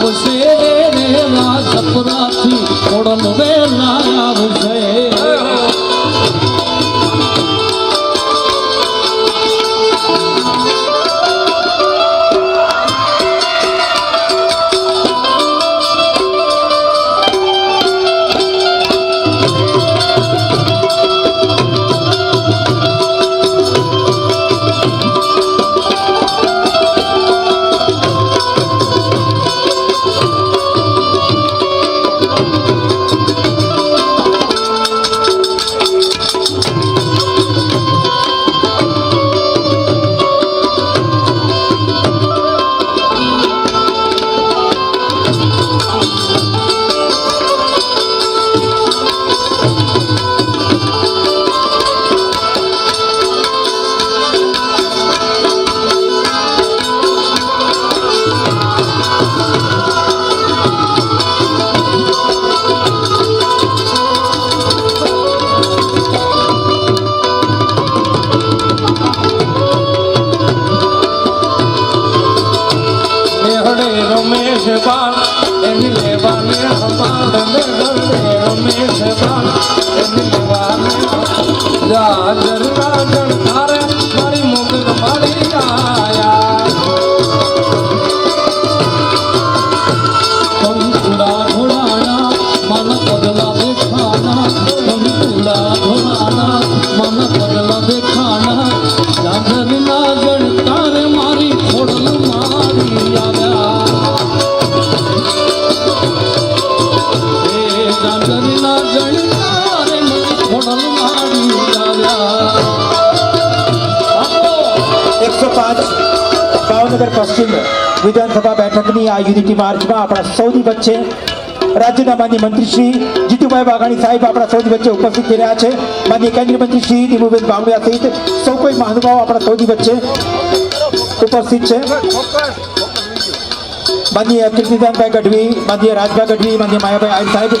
આવશે રે રાજપુરાથી ઓડન એકસો પાંચ, ભાવનગર પશ્ચિમ વિધાનસભા બેઠકની આ યુનિટી માર્ચમાં આપણા સૌની વચ્ચે રાજ્યના માન્ય મંત્રી શ્રી જીતુભાઈ વાઘાણી સાહેબ આપણા સૌની વચ્ચે ઉપસ્થિત રહ્યા છે. માન્ય કેન્દ્રીય મંત્રી શ્રી દીપુબેન બામણિયા સહિત સૌ કોઈ મહાનુભાવો આપણા સૌની વચ્ચે ઉપસ્થિત છે. માનનીય કીર્તિદાનભાઈ ગઢવી, માનનીય રાજભાઈ ગઢવી, માનનીય માયાભાઈ આહિર સાહેબ,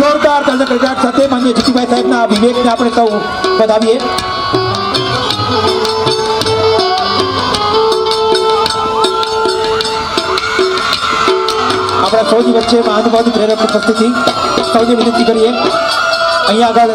જોરદાર દર્શક પ્રજાત સાથે માનનીય જીતુભાઈ સાહેબના વિવેકને આપણે સૌ બતાવીએ આપણા સૌની વચ્ચે મહાનુભાવની પ્રેરક ઉપસ્થિતિ. સૌને વિનંતી કરીએ. અહીંયા આગળ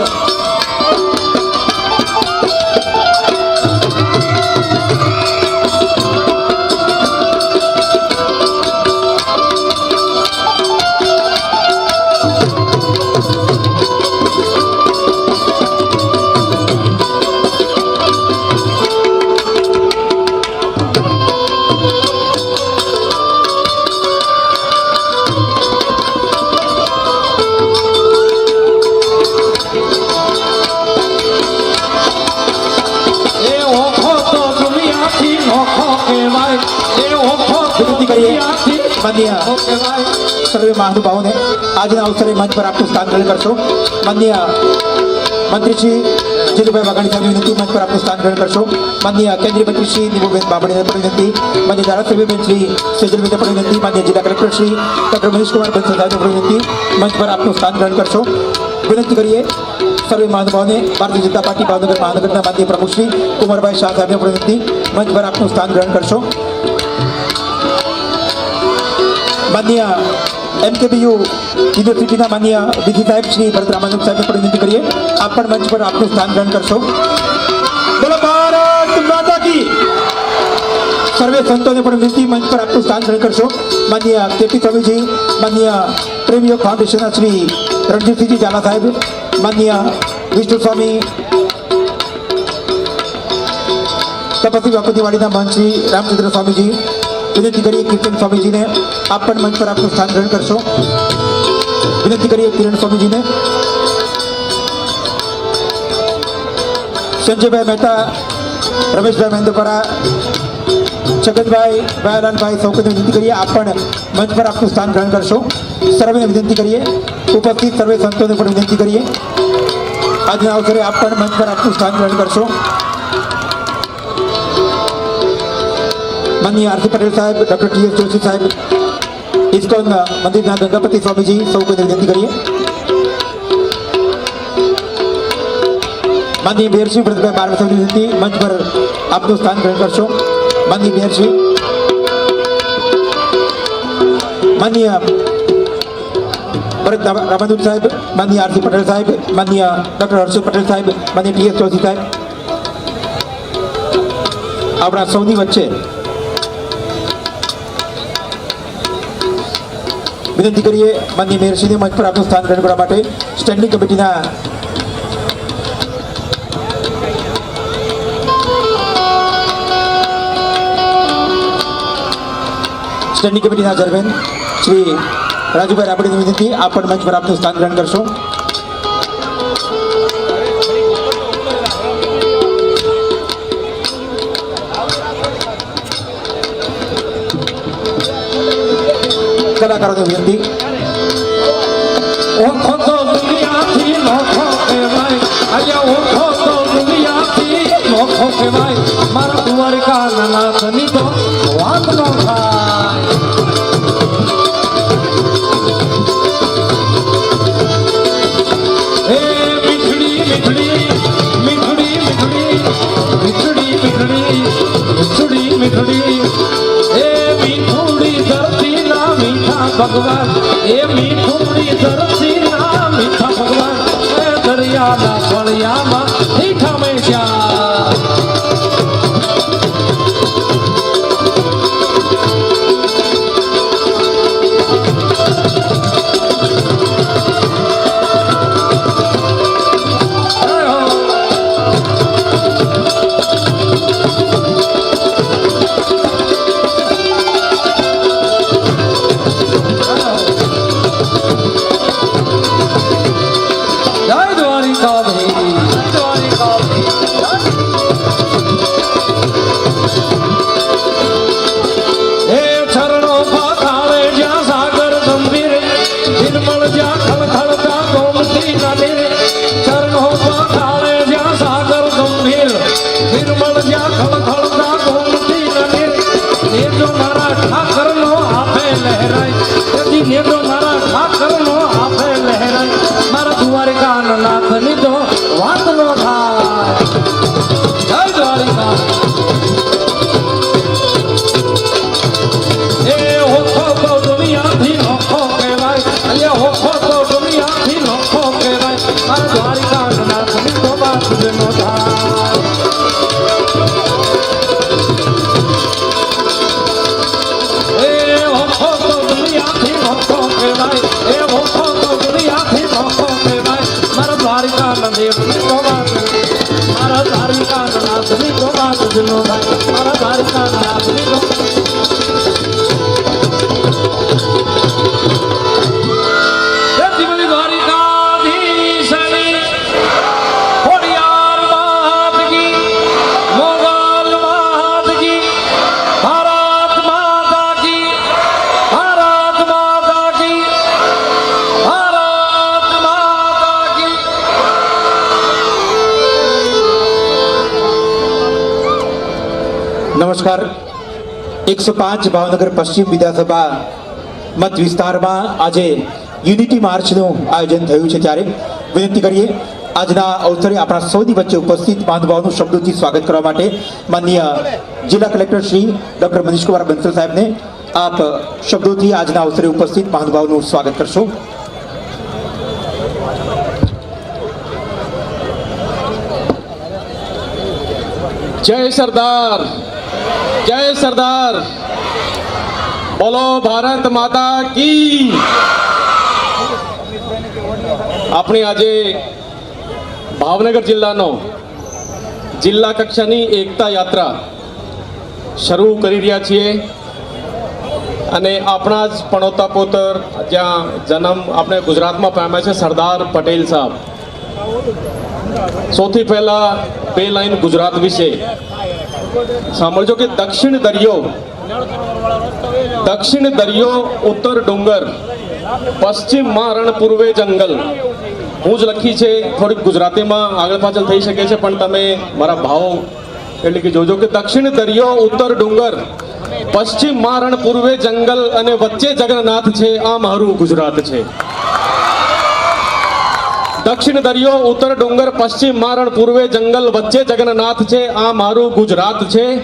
સર્વે મહાનુભાવોને આજના અવસરે મંચ પર આપનું સ્થાન ગ્રહણ કરશો માન્ય મંત્રી શ્રી જીતુભાઈ વાઘાણી સાહેબ વિનંતી મંચ પર આપનું સ્થાન ગ્રહણ કરશો માન્ય કેન્દ્રીય મંત્રી શ્રી નીમુબેન બાબડીને પણ વિનંતી માન્ય ધારાસભ્યબેન શ્રી સેજલબેનને પણ વિનંતી માન્ય જિલ્લા કલેક્ટર શ્રી ડૉક્ટર મનીષકુમાર બંસલ સાહેબને પણ વિનંતી મંચ પર આપનું સ્થાન ગ્રહણ કરશો વિનંતી કરીએ સર્વે મહાનુભાવોને ભારતીય જનતા પાર્ટી ભાવનગર મહાનગરના માન્ય પ્રમુખ શ્રી કુમારભાઈ શાહ સાહેબને પણ વિનંતી મંચ પર આપનું સ્થાન ગ્રહણ કરશો માન્ય એમકેબીયુ યુનિવર્સિટીના માન્ય વિધિ સાહેબ શ્રી ભરત રામાનંદ સાહેબને પણ વિનંતી કરીએ. આપ પણ મંચ પર આપનું સ્થાન ગ્રહણ કરશો. બોલો, ભારત માતા કી. સર્વે સંતોને પણ વિનંતી મંચ પર આપનું સ્થાન ગ્રહણ કરશો. માન્ય કેપી સ્વામીજી, માન્ય પ્રેમીયોગ ફાઉન્ડેશનના શ્રી રણજીતસિંહજી ઝાલા સાહેબ, માન્ય વિષ્ણુ સ્વામી, તપસ્વી બાપુજીવાડીના મહંત શ્રી રામચંદ્ર સ્વામીજી વિનંતી કરીએ કિર્તન સ્વામીજીને આપ પણ મંચ પર આપનું સ્થાન ગ્રહણ કરશો. વિનંતી કરીએ કિરણ સ્વામીજીને. સંજયભાઈ મહેતા, રમેશભાઈ મહેન્દ્રપરા જગતભાઈ ભાયાલાલભાઈ સૌને વિનંતી કરીએ, આપ પણ મંચ પર આપનું સ્થાન ગ્રહણ કરશો. સર્વેને વિનંતી કરીએ. ઉપસ્થિત સર્વે સંતોને પણ વિનંતી કરીએ. આજના અવસરે આપ પણ મંચ પર આપનું સ્થાન ગ્રહણ કરશો. માનનીય આરસી પટેલ સાહેબ, ડૉક્ટર ટી એસ જોશી સાહેબ, ઇસ્કોન મંદિરના ગંગાપતિ સ્વામીજી, સૌ કોઈને વિનંતી કરીએ. માનનીય મેયરશ્રી ભરતભાઈ બારડ સાહેબની વિનંતી મંચ પર આપનું સ્થાન ગ્રહણ કરશો. માનનીય મેયરશ્રી. માનનીય ભરત રામાદુત સાહેબ, માનનીય આરસી પટેલ સાહેબ, માનનીય ડૉક્ટર હર્ષદ પટેલ સાહેબ, માનનીય ટી એસ જોશી સાહેબ. આપણા સૌની વચ્ચે વિનંતી કરીએ માનની મેયરશ્રીને મંચ પર આપનું સ્થાન ગ્રહણ કરવા માટે સ્ટેન્ડિંગ કમિટીના સ્ટેન્ડિંગ કમિટીના ચેરમેન શ્રી રાજુભાઈ રાબડીની વિનંતી, આપ પણ મંચ પર આપનું સ્થાન ગ્રહણ કરશો. કલાકારોની વિનંતી ઓળખો તો દુનિયાથી નોખો કહેવાય અહીંયા ઓળખો તો દુનિયાથી કહેવાય મારા દ્વારકા નાથની તો ભગવાન એ મીઠુડી চরণ નમસ્કાર. એકસો પાંચ ભાવનગર પશ્ચિમ વિધાનસભા મત વિસ્તારમાં આજે યુનિટી માર્ચનું આયોજન થયું છે ત્યારે. વિનંતી કરીએ, આજના અવસરે આપણા સૌની વચ્ચે ઉપસ્થિત મહાનુભાવનું શબ્દોથી સ્વાગત કરવા માટે માનનીય જિલ્લા કલેક્ટર શ્રી ડોક્ટર મનીષકુમાર બંસલ સાહેબને આપ શબ્દોથી આજના અવસરે ઉપસ્થિત મહાનુભાવનું સ્વાગત કરશો. જય સરદાર. જય સરદાર. બોલો ભારત માતા કી. આપણે આજે ભાવનગર જિલ્લાનો જિલ્લા કક્ષાની એકતા યાત્રા શરૂ કરી રહ્યા છીએ. અને આપણા જ પણોતા પોતર, જ્યાં જન્મ આપણે ગુજરાતમાં પામ્યા છે, સરદાર પટેલ સાહેબ. સૌથી પહેલાં બે લાઈન ગુજરાત વિશે. સાંભળજો કે દક્ષિણ દરિયો. દક્ષિણ દરિયો, ઉત્તર ડુંગર પશ્ચિમમાં રણ પૂર્વે જંગલ. હું જ લખી છે, થોડીક ગુજરાતીમાં આગળ પાછળ થઈ શકે છે, પણ તમે મારા ભાવ એટલે કે જોજો કે દક્ષિણ દરિયો, ઉત્તર ડુંગર, પશ્ચિમ મારણ પૂર્વે જંગલ અને વચ્ચે જગન્નાથ છે, આ મારું ગુજરાત છે. દક્ષિણ દરિયો, ઉત્તર ડુંગર, પશ્ચિમ મારણ, પૂર્વે જંગલ, વચ્ચે જગન્નાથ છે, આ મારું ગુજરાત છે.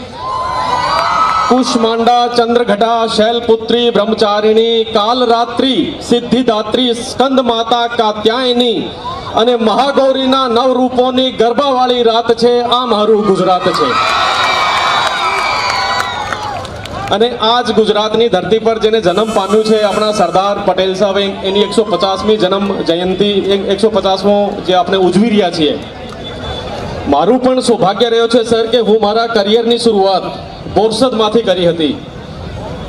કુશમાંડા ચંદ્રઘટા, શૈલપુત્રી, બ્રહ્મચારિણી, કાલરાત્રિ, સિદ્ધિદાત્રી સ્કંદ માતા કાત્યાયની અને મહાગૌરીના નવ રૂપોની ગરબાવાળી રાત છે, આ મારું ગુજરાત છે. અને આ જ ગુજરાતની ધરતી પર જેને જન્મ પામ્યું છે આપણા સરદાર પટેલ સાહેબ એની એકસો પચાસમી જન્મ જયંતિ એકસો પચાસમો જે આપણે ઉજવી રહ્યા છીએ. મારું પણ સૌભાગ્ય રહ્યો છે, સર, કે હું મારા કરિયરની શરૂઆત બોરસદમાંથી કરી હતી.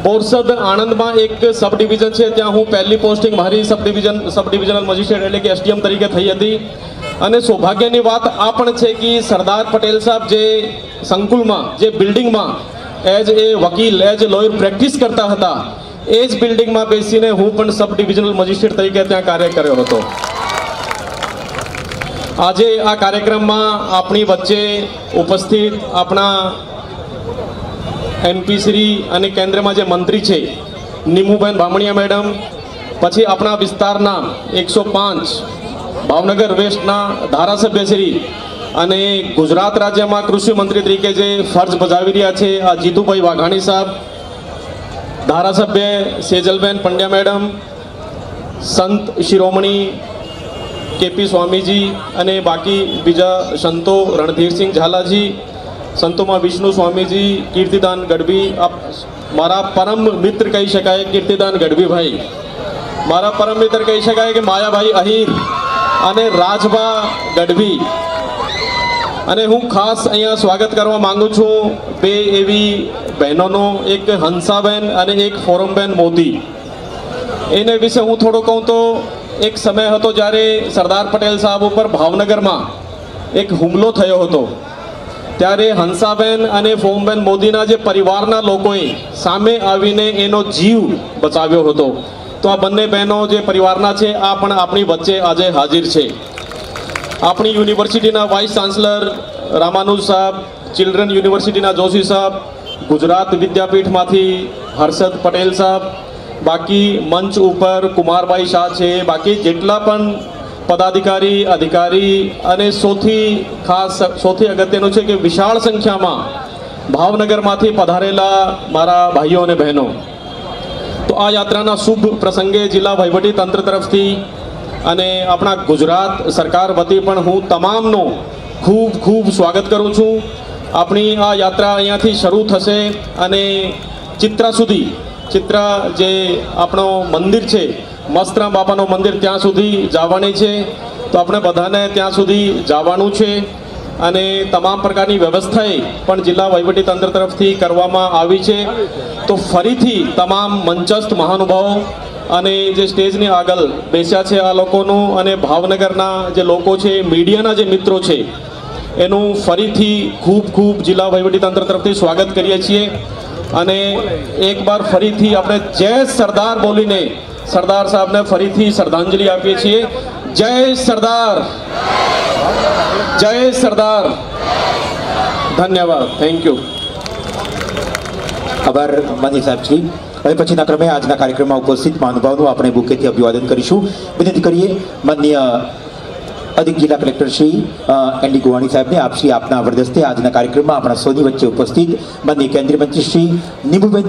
બોરસદ આણંદમાં એક સબ ડિવિઝન છે, ત્યાં હું પહેલી પોસ્ટિંગ મારી sub division sub divisional magistrate એટલે કે એસડીએમ તરીકે થઈ હતી. અને સૌભાગ્યની વાત આ પણ છે કે સરદાર પટેલ સાહેબ જે સંકુલમાં, જે બિલ્ડિંગમાં એઝ એ વકીલ એઝ એ લોયર પ્રેક્ટિસ કરતા હતા. એ જ બિલ્ડિંગમાં બેસીને હું પણ સબ ડિવિઝનલ મજિસ્ટ્રેટ તરીકે ત્યાં કાર્ય કર્યો હતો. આજે આ કાર્યક્રમમાં આપણી વચ્ચે ઉપસ્થિત આપણા એમપી શ્રી અને કેન્દ્રમાં જે મંત્રી છે, નીમુબેન બામણિયા મેડમ, પછી આપણા વિસ્તારના એકસો પાંચ ભાવનગર વેસ્ટના ધારાસભ્ય શ્રી અને ગુજરાત રાજ્યમાં કૃષિ મંત્રી તરીકે જે ફરજ બજાવી રહ્યા છે, આ જીતુભાઈ વાઘાણી સાહેબ, ધારાસભ્ય સેજલબેન પંડ્યા મેડમ, સંત શિરોમણી કેપી સ્વામીજી અને બાકી બીજા સંતો રણધીરસિંહ ઝાલાજી, સંતોમાં વિષ્ણુ સ્વામીજી, કીર્તિદાન ગઢવી મારા પરમ મિત્ર કહી શકાય કીર્તિદાન ગઢવીભાઈ. મારા પરમ મિત્ર કહી શકાય કે માયાભાઈ અહીર અને રાજભા ગઢવી. અને હું ખાસ અહીંયા સ્વાગત કરવા માંગુ છું બે એવી બહેનોનો, એક હંસાબેન અને એક ફોરમબેન મોદી. એને વિશે હું થોડું કહું તો, એક સમય હતો જ્યારે સરદાર પટેલ સાહેબ ઉપર ભાવનગરમાં એક હુમલો થયો હતો. ત્યારે હંસાબેન અને ફોમબેન મોદીના જે પરિવારના લોકોએ સામે આવીને એનો જીવ બચાવ્યો હતો. તો આ બંને બહેનો જે પરિવારના છે, આ પણ આપણી વચ્ચે આજે હાજર છે. આપણી યુનિવર્સિટીના વાઇસ ચાન્સલર રામાનુજ સાહેબ, ચિલ્ડ્રન યુનિવર્સિટીના જોશી સાહેબ, ગુજરાત વિદ્યાપીઠમાંથી હર્ષદ પટેલ સાહેબ, બાકી મંચ ઉપર કુમારભાઈ શાહ છે. બાકી જેટલા પણ પદાધિકારી, અધિકારી અને સૌથી ખાસ, સૌથી અગત્યનું છે કે વિશાળ સંખ્યામાં ભાવનગરમાંથી પધારેલા મારા ભાઈઓ અને બહેનો. તો આ યાત્રાના શુભ પ્રસંગે જિલ્લા વહીવટી તંત્ર તરફથી અને આપણા ગુજરાત સરકાર વતી પણ હું તમામનો ખૂબ ખૂબ સ્વાગત કરું છું. આપણી આ યાત્રા અહીંયાથી શરૂ થશે અને ચિત્રા સુધી, ચિત્રા જે આપણો મંદિર છે મસ્તરામ બાપાનું મંદિર ત્યાં સુધી જવાની છે. તો આપણે બધાને ત્યાં સુધી જવાનું છે અને તમામ પ્રકારની વ્યવસ્થાએ પણ જિલ્લા વહીવટી તંત્ર તરફથી કરવામાં આવી છે. તો ફરીથી તમામ મંચસ્થ મહાનુભાવો અને જે સ્ટેજની આગળ બેસ્યા છે આ લોકોનું અને ભાવનગરના જે લોકો છે, મીડિયાના જે મિત્રો છે, એનું ફરીથી ખૂબ ખૂબ જિલ્લા વહીવટી તંત્ર તરફથી સ્વાગત કરીએ છીએ. અને એક બાર ફરીથી આપણે જય સરદાર બોલીને સરદાર સાહેબને ફરીથી શ્રદ્ધાંજલિ આપીએ છીએ. જય સરદાર. જય સરદાર. ધન્યવાદ. થેન્ક યુ આભાર માનનીય સાહેબશ્રી હવે પછીના ક્રમે આજના કાર્યક્રમમાં ઉપસ્થિત મહાનુભાવનું આપણે બુકેથી અભિવાદન કરીશું. વિનંતી કરીએ માન્ય અધિક જિલ્લા કલેક્ટર શ્રી એન ગોવાણી સાહેબને આપશ્રી આપના વરદસ્તે આજના કાર્યક્રમમાં આપણા સૌની વચ્ચે ઉપસ્થિત માન્ય કેન્દ્રીય મંત્રી શ્રી નીમુબેન